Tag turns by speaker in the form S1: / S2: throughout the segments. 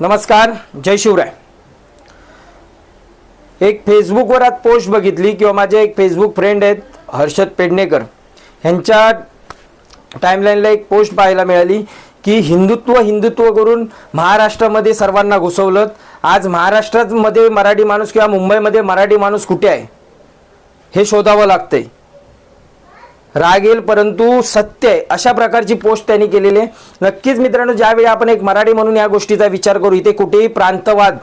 S1: नमस्कार जय शिवराय. एक फेसबुकवर आज पोस्ट बघितली किंवा माझे एक फेसबुक फ्रेंड आहेत हर्षद पेडणेकर. ह्यांच्या टाईमलाईनला एक पोस्ट पाहायला मिळाली की हिंदुत्व हिंदुत्व करून महाराष्ट्रामध्ये सर्वांना घुसवलं. आज महाराष्ट्रामध्ये मराठी माणूस किंवा मुंबईमध्ये मराठी माणूस कुठे आहे? हे शोधावं लागतंय. राग येईल परंतु सत्य आहे. अशा प्रकारची पोस्ट त्यांनी केलेली आहे. नक्कीच मित्रांनो ज्यावेळी आपण एक मराठी म्हणून या गोष्टीचा विचार करू इथे कुठेही प्रांतवाद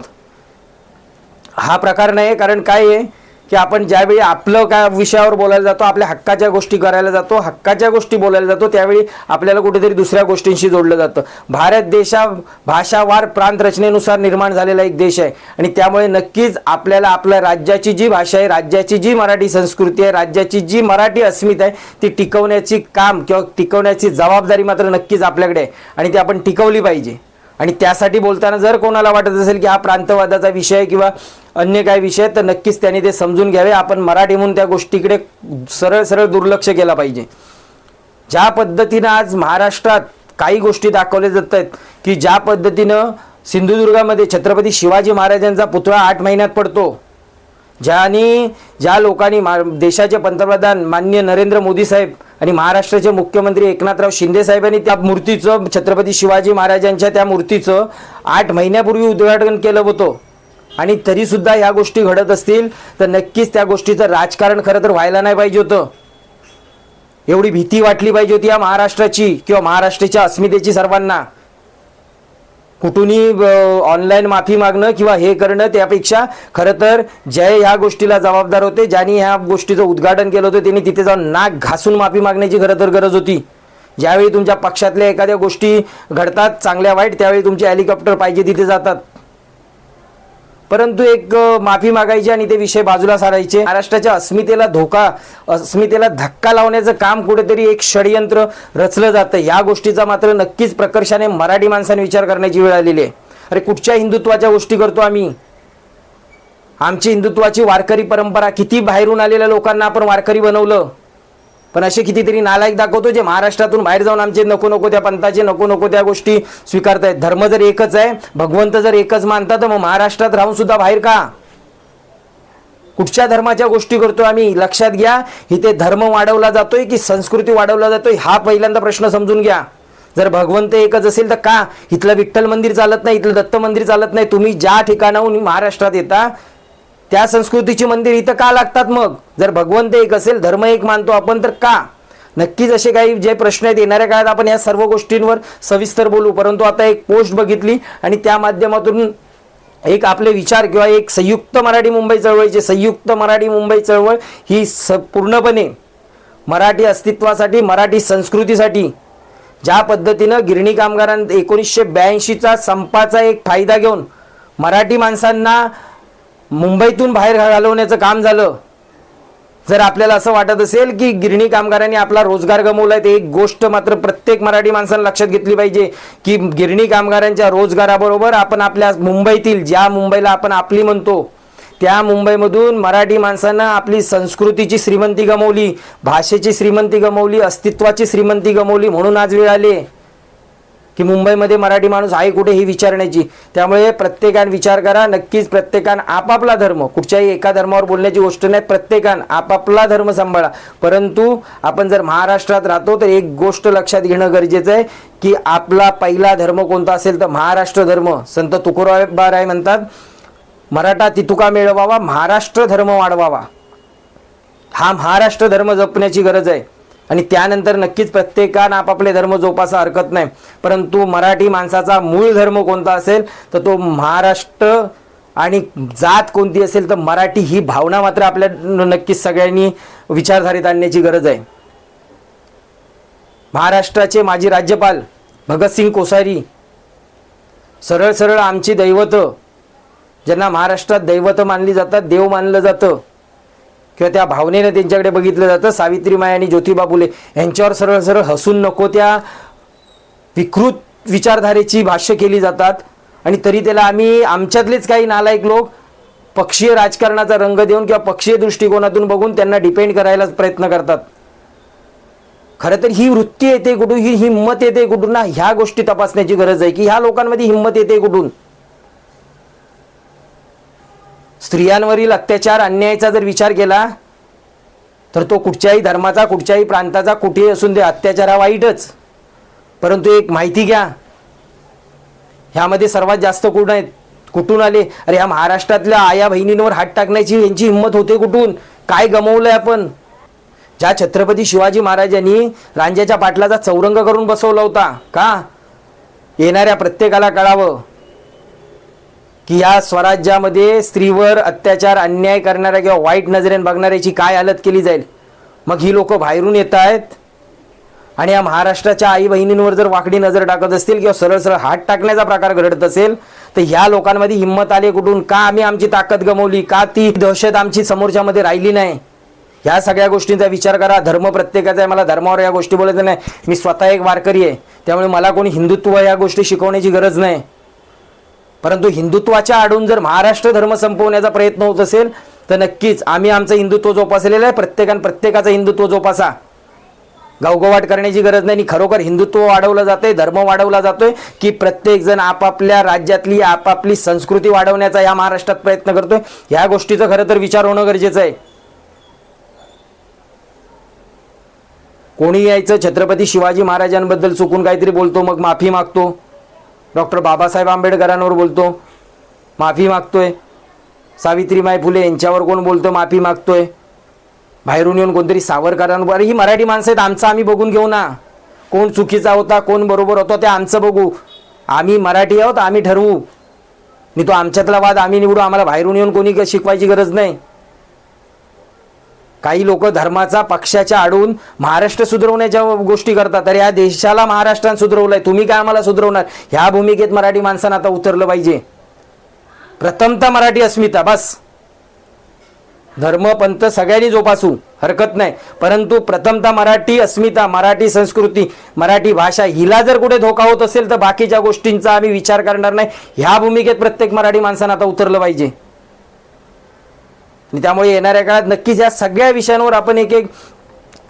S1: हा प्रकार नाही कारण काय आहे? की आपण ज्यावेळी आपलं काय विषयावर बोलायला जातो आपल्या हक्काच्या गोष्टी करायला जातो हक्काच्या गोष्टी बोलायला जातो त्यावेळी आपल्याला कुठेतरी दुसऱ्या गोष्टींशी जोडलं जातं. भारत देशा भाषावार प्रांत रचनेनुसार निर्माण झालेला एक देश आहे. आणि त्यामुळे नक्कीच आपल्याला आपल्या राज्याची जी भाषा आहे राज्याची जी मराठी संस्कृती आहे राज्याची जी मराठी अस्मिता आहे ती टिकवण्याची काम किंवा टिकवण्याची जबाबदारी मात्र नक्कीच आपल्याकडे आहे. आणि ती आपण टिकवली पाहिजे. आणि त्यासाठी बोलताना जर कोणाला वाटत असेल की हा प्रांतवादाचा विषय किंवा अन्य काही विषय तर नक्कीच त्यांनी ते समजून घ्यावे. आपण मराठी म्हणून त्या गोष्टीकडे सरळ सरळ दुर्लक्ष केला पाहिजे. ज्या पद्धतीनं आज महाराष्ट्रात काही गोष्टी दाखवल्या जात आहेत की ज्या पद्धतीनं सिंधुदुर्गामध्ये छत्रपती शिवाजी महाराजांचा पुतळा आठ महिन्यात पडतो ज्यानी ज्या लोकांनी मा देशाचे पंतप्रधान मान्य नरेंद्र मोदी साहेब आणि महाराष्ट्राचे मुख्यमंत्री एकनाथराव शिंदे साहेबांनी त्या मूर्तीचं छत्रपती शिवाजी महाराजांच्या त्या मूर्तीचं आठ महिन्यापूर्वी उद्घाटन केलं होतं. आणि तरीसुद्धा ह्या गोष्टी घडत असतील तर नक्कीच त्या गोष्टीचं राजकारण खरं तर व्हायला नाही पाहिजे होतं. एवढी भीती वाटली पाहिजे होती या महाराष्ट्राची किंवा महाराष्ट्राच्या अस्मितेची सर्वांना. कुठूनही ऑनलाईन माफी मागणं किंवा हे करणं त्यापेक्षा खरं तर जय ह्या गोष्टीला जबाबदार होते. ज्यांनी ह्या गोष्टीचं उद्घाटन केलं होतं त्यांनी तिथे जाऊन नाक घासून माफी मागण्याची खरं तर गरज होती. ज्यावेळी तुमच्या पक्षातल्या एखाद्या गोष्टी घडतात चांगल्या वाईट त्यावेळी तुमचे हेलिकॉप्टर पाहिजे तिथे जातात. परंतु एक माफी मागायची आणि ते विषय बाजूला सारायचे. महाराष्ट्राच्या अस्मितेला धोका अस्मितेला धक्का लावण्याचं काम कुठेतरी एक षडयंत्र रचलं जातं. या गोष्टीचा मात्र नक्कीच प्रकर्षाने मराठी माणसाने विचार करण्याची वेळ आलेली आहे. अरे कुठच्या हिंदुत्वाच्या गोष्टी करतो आम्ही? आमची हिंदुत्वाची वारकरी परंपरा किती बाहेरून आलेल्या लोकांना आपण वारकरी बनवलं? पण असे कितीतरी नालायक दाखवतो जे महाराष्ट्रातून बाहेर जाऊन आमचे नको नको त्या पंथाचे नको नको त्या गोष्टी स्वीकारतायत. धर्म जर एकच आहे भगवंत जर एकच मानता तर मग महाराष्ट्रात राहून सुद्धा बाहेर का? कुठच्या धर्माच्या गोष्टी करतोय आम्ही? लक्षात घ्या इथे धर्म वाढवला जातोय की संस्कृती वाढवला जातोय हा पहिल्यांदा प्रश्न समजून घ्या. जर भगवंत एकच असेल तर का? इथलं विठ्ठल मंदिर चालत नाही इथलं दत्त मंदिर चालत नाही. तुम्ही ज्या ठिकाणाहून महाराष्ट्रात येता त्या संस्कृतीची मंदिर इथं का लागतात मग? जर भगवंत एक असेल धर्म एक मानतो आपण तर का? नक्कीच असे काही जे प्रश्न आहेत येणाऱ्या काळात आपण या सर्व गोष्टींवर सविस्तर बोलू. परंतु आता एक पोस्ट बघितली आणि त्या माध्यमातून एक आपले विचार किंवा एक संयुक्त मराठी मुंबई चळवळीचे संयुक्त मराठी मुंबई चळवळ ही स पूर्णपणे मराठी अस्तित्वासाठी मराठी संस्कृतीसाठी ज्या पद्धतीनं गिरणी कामगारां एकोणीसशे ब्याऐंशीचा संपाचा एक फायदा घेऊन मराठी माणसांना मुंबईतून बाहेर घालवण्याचं काम झालं. जर आपल्याला असं वाटत असेल की गिरणी कामगारांनी आपला रोजगार गमवला आहे ते एक गोष्ट मात्र प्रत्येक मराठी माणसानं लक्षात घेतली पाहिजे की गिरणी कामगारांच्या रोजगाराबरोबर आपण आपल्या मुंबईतील ज्या मुंबईला आपण आपली म्हणतो त्या मुंबईमधून मराठी माणसानं आपली संस्कृतीची श्रीमंती गमवली भाषेची श्रीमंती गमवली अस्तित्वाची श्रीमंती गमवली म्हणून आज वेळ आली आहे. की मुंबईमध्ये मराठी माणूस आहे कुठे ही विचारण्याची. त्यामुळे प्रत्येकाने विचार करा नक्कीच प्रत्येकान आपापला धर्म कुठच्याही एका धर्मावर बोलण्याची गोष्ट नाही प्रत्येकान आपापला धर्म सांभाळा. परंतु आपण जर महाराष्ट्रात राहतो तर एक गोष्ट लक्षात घेणं गरजेचं आहे की आपला पहिला धर्म कोणता असेल तर महाराष्ट्र धर्म. संत तुकोराय म्हणतात मराठा तितुका मिळवावा महाराष्ट्र धर्म वाढवावा. हा महाराष्ट्र धर्म जपण्याची गरज आहे. आणि त्यानंतर नक्कीच प्रत्येकानं आपापले धर्म जोपासा हरकत नाही. परंतु मराठी माणसाचा मूळ धर्म कोणता असेल तर तो महाराष्ट्र आणि जात कोणती असेल तर मराठी ही भावना मात्र आपल्या नक्कीच सगळ्यांनी विचारधारेत आणण्याची गरज आहे. महाराष्ट्राचे माजी राज्यपाल भगतसिंग कोसारी सरळ सरळ आमची दैवत ज्यांना महाराष्ट्रात दैवत मानली जातात देव मानलं जातं किंवा त्या भावनेनं त्यांच्याकडे बघितलं जातं. सावित्रीमाय आणि ज्योतिबा फुले यांच्यावर सरळ सरळ हसून नको त्या विकृत विचारधारेची भाष्य केली जातात. आणि तरी त्याला आम्ही आमच्यातलेच काही नालायक लोक पक्षीय राजकारणाचा रंग देऊन किंवा पक्षीय दृष्टिकोनातून बघून त्यांना डिपेंड करायला प्रयत्न करतात. खरं तर ही वृत्ती येते कुठून ही हिंमत येते कुठून ना? ह्या गोष्टी तपासण्याची गरज आहे की ह्या लोकांमध्ये हिंमत येते कुठून? स्त्रियांवरील अत्याचार अन्यायाचा जर विचार केला तर तो कुठच्याही धर्माचा कुठच्याही प्रांताचा कुठेही असून दे अत्याचार हा वाईटच. परंतु एक माहिती घ्या. ह्यामध्ये सर्वात जास्त कुठं आहेत? कुठून आले? अरे ह्या महाराष्ट्रातल्या आया बहिणींवर हात टाकण्याची यांची हिंमत होते कुठून? काय गमवलंय आपण? ज्या छत्रपती शिवाजी महाराजांनी रांजाच्या पाटलाचा चौरंग करून बसवला होता का? येणाऱ्या प्रत्येकाला कळावं. की या स्वराज्यामध्ये स्त्रीवर अत्याचार अन्याय करणाऱ्या किंवा वाईट नजरेने बघणाऱ्याची काय हालत केली जाईल? मग ही लोक बाहेरून येत आहेत. आणि या महाराष्ट्राच्या आई बहिणींवर जर वाकडी नजर टाकत असतील किंवा सरळ सरळ हात टाकण्याचा प्रकार घडत असेल तर ह्या लोकांमध्ये हिंमत आली कुठून? का आम्ही आमची ताकद गमवली? का ती दहशत आमची समोरच्यामध्ये राहिली नाही? ह्या सगळ्या गोष्टींचा विचार करा. धर्म प्रत्येकाचा आहे. मला धर्मावर या गोष्टी बोलायचं नाही. मी स्वतः एक वारकरी आहे. त्यामुळे मला कोणी हिंदुत्व या गोष्टी शिकवण्याची गरज नाही. परंतु हिंदुत्वाच्या आडून जर महाराष्ट्र धर्म संपवण्याचा प्रयत्न होत असेल तर नक्कीच आम्ही आमचं हिंदुत्व जोपासलेलं आहे. प्रत्येकान प्रत्येकाचं हिंदुत्व जोपासा. गावगवाट करण्याची गरज नाही. आणि खरोखर हिंदुत्व वाढवलं जातंय धर्म वाढवला जातोय की प्रत्येकजण आपापल्या राज्यातली आपापली संस्कृती वाढवण्याचा या महाराष्ट्रात प्रयत्न करतोय. ह्या गोष्टीचं खरं तर विचार होणं गरजेचं आहे. कोणी यायचं? छत्रपती शिवाजी महाराजांबद्दल चुकून काहीतरी बोलतो मग माफी मागतो. डॉक्टर बाबासाहेब आंबेडकरांवर बोलतो माफी मागतोय. सावित्रीमाई फुले यांच्यावर कोण बोलतो माफी मागतोय. बाहेरून येऊन कोणतरी सावरकरांवर ही मराठी माणसं आहेत आमचं आम्ही बघून घेऊ ना. कोण चुकीचा होता कोण बरोबर होता ते आमचं बघू. आम्ही मराठी आहोत आम्ही ठरवू. मी तो आमच्यातला वाद आम्ही निवडू आम्हाला बाहेरून येऊन कोणी शिकवायची गरज नाही. काही लोक धर्माचा पक्षाच्या आडून महाराष्ट्र सुधरवण्याच्या गोष्टी करतात. तर या देशाला महाराष्ट्रानं सुधरवलंय. तुम्ही काय आम्हाला सुधरवणार? ह्या भूमिकेत मराठी माणसानं आता उतरलं पाहिजे. प्रथमता मराठी अस्मिता बस. धर्म पंथ सगळ्यांनी जोपासू. हरकत नाही. परंतु प्रथमतः मराठी अस्मिता मराठी संस्कृती मराठी भाषा हिला जर कुठे धोका होत असेल तर बाकीच्या गोष्टींचा आम्ही विचार करणार नाही. ह्या भूमिकेत प्रत्येक मराठी माणसानं आता उतरलं पाहिजे. आणि त्यामुळे येणाऱ्या काळात नक्कीच या सगळ्या विषयांवर आपण एक एक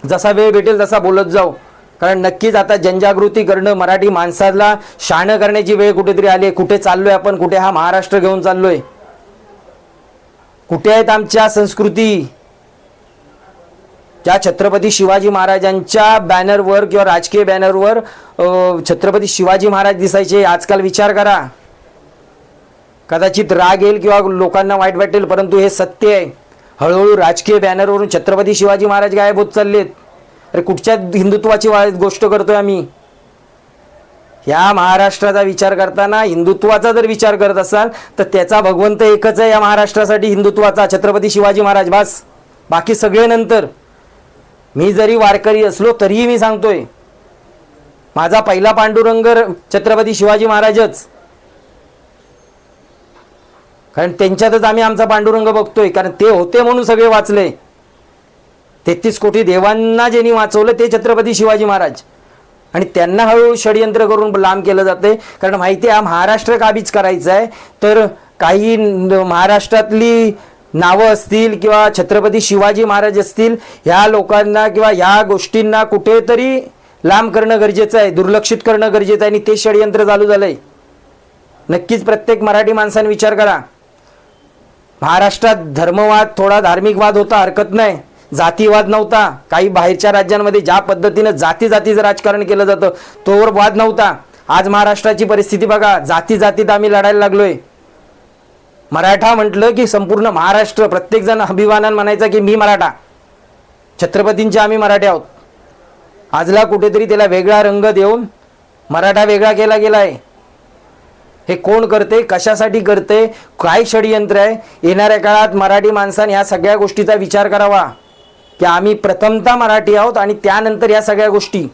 S1: जसा वेळ भेटेल तसा बोलत जाऊ. कारण नक्कीच आता जनजागृती करणं मराठी माणसाला शाणं करण्याची वेळ कुठेतरी आली आहे. कुठे चाललोय आपण? कुठे हा महाराष्ट्र घेऊन चाललोय? कुठे आहेत आमच्या संस्कृती? ज्या छत्रपती शिवाजी महाराजांच्या बॅनरवर किंवा राजकीय बॅनरवर छत्रपती शिवाजी महाराज दिसायचे. आजकाल विचार करा. कदाचित राग येईल किंवा लोकांना वाईट वाटेल परंतु हे सत्य आहे. हळूहळू राजकीय बॅनरवरून छत्रपती शिवाजी महाराज गायब होत चाललेत. अरे कुठच्या हिंदुत्वाची गोष्ट करतोय आम्ही? या महाराष्ट्राचा विचार करताना हिंदुत्वाचा जर विचार करत असाल तर त्याचा भगवंत एकच आहे या महाराष्ट्रासाठी हिंदुत्वाचा छत्रपती शिवाजी महाराज. बास. बाकी सगळे नंतर. मी जरी वारकरी असलो तरीही मी सांगतोय माझा पहिला पांडुरंग छत्रपती शिवाजी महाराजच. कारण त्यांच्यातच आम्ही आमचा पांडुरंग बघतोय. कारण ते होते म्हणून सगळे वाचले. तेहतीस कोटी देवांना ज्यांनी वाचवलं ते छत्रपती शिवाजी महाराज. आणि त्यांना हळूहळू षडयंत्र करून लांब केलं जाते कारण माहिती आहे हा महाराष्ट्र काबीज करायचा आहे? तर काही महाराष्ट्रातली नावं असतील किंवा छत्रपती शिवाजी महाराज असतील ह्या लोकांना किंवा ह्या गोष्टींना कुठेतरी लांब करणं गरजेचं आहे दुर्लक्षित करणं गरजेचं आहे. आणि ते षडयंत्र चालू झालंय. नक्कीच प्रत्येक मराठी माणसाने विचार करा. महाराष्ट्रात धर्मवाद थोडा धार्मिकवाद होता हरकत नाही. जातीवाद नव्हता. काही बाहेरच्या राज्यांमध्ये ज्या पद्धतीनं जाती जातीचं राजकारण केलं जातं तोवर वाद नव्हता. आज महाराष्ट्राची परिस्थिती बघा जाती जातीत आम्ही लढायला लागलोय. मराठा म्हटलं की संपूर्ण महाराष्ट्र प्रत्येकजण अभिमानान म्हणायचा की मी मराठा. छत्रपतींचे आम्ही मराठे आहोत. आजला कुठेतरी त्याला वेगळा रंग देऊन मराठा वेगळा केला गेलाय. हे कोण करते? कशासाठी करते? काय षडयंत्र आहे? येणाऱ्या काळात मराठी माणसाने ह्या सगळ्या गोष्टीचा विचार करावा. की आम्ही प्रथमतः मराठी आहोत आणि त्यानंतर या सगळ्या गोष्टी.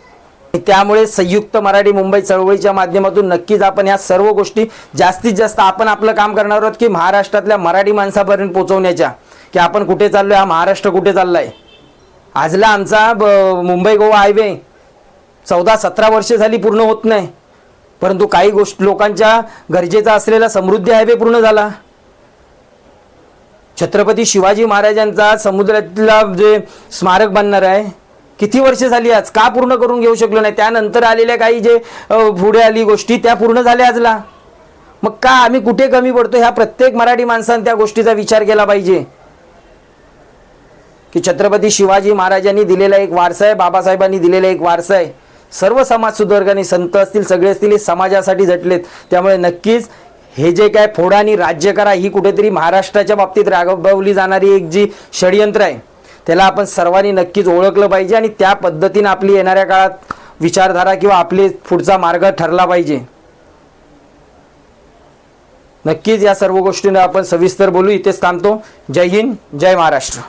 S1: त्यामुळे संयुक्त मराठी मुंबई चळवळीच्या माध्यमातून नक्कीच आपण या सर्व गोष्टी जास्तीत जास्त आपण आपलं काम करणार आहोत की महाराष्ट्रातल्या मराठी माणसापर्यंत पोहोचवण्याच्या. की आपण कुठे चाललोय? हा महाराष्ट्र कुठे चाललाय? आजला आमचा ब- मुंबई गोवा हायवे चौदा सतरा वर्षे झाली पूर्ण होत नाही. परंतु काही गोष्ट लोकांच्या गरजेचा असलेला समृद्धी हायवे पूर्ण झाला. छत्रपती शिवाजी महाराजांचा समुद्रातला जे स्मारक बनणार आहे किती वर्ष झाली आज? का पूर्ण करून घेऊ शकलो नाही? त्यानंतर आलेल्या काही जे पुढे आली गोष्टी त्या पूर्ण झाल्या आजला. मग का आम्ही कुठे कमी पडतो ह्या प्रत्येक मराठी माणसानं त्या गोष्टीचा विचार केला पाहिजे. की छत्रपती शिवाजी महाराजांनी दिलेला एक वारसा आहे बाबासाहेबांनी दिलेला एक वारसा आहे. सर्व समाज सुधारकांनी संत असतील सगळे असतील हे समाजासाठी झटलेत. त्यामुळे नक्कीच हे जे काय फोडा आणि राज्य करा ही कुठेतरी महाराष्ट्राच्या बाबतीत रागवली जाणारी एक जी षडयंत्र आहे. त्याला आपण सर्वांनी नक्कीच ओळखलं पाहिजे आणि त्या पद्धतीनं आपली येणाऱ्या काळात विचारधारा किंवा आपले पुढचा मार्ग ठरला पाहिजे. नक्कीच या सर्व गोष्टींना आपण सविस्तर बोलू. इथेच थांबतो. जय हिंद जय महाराष्ट्र.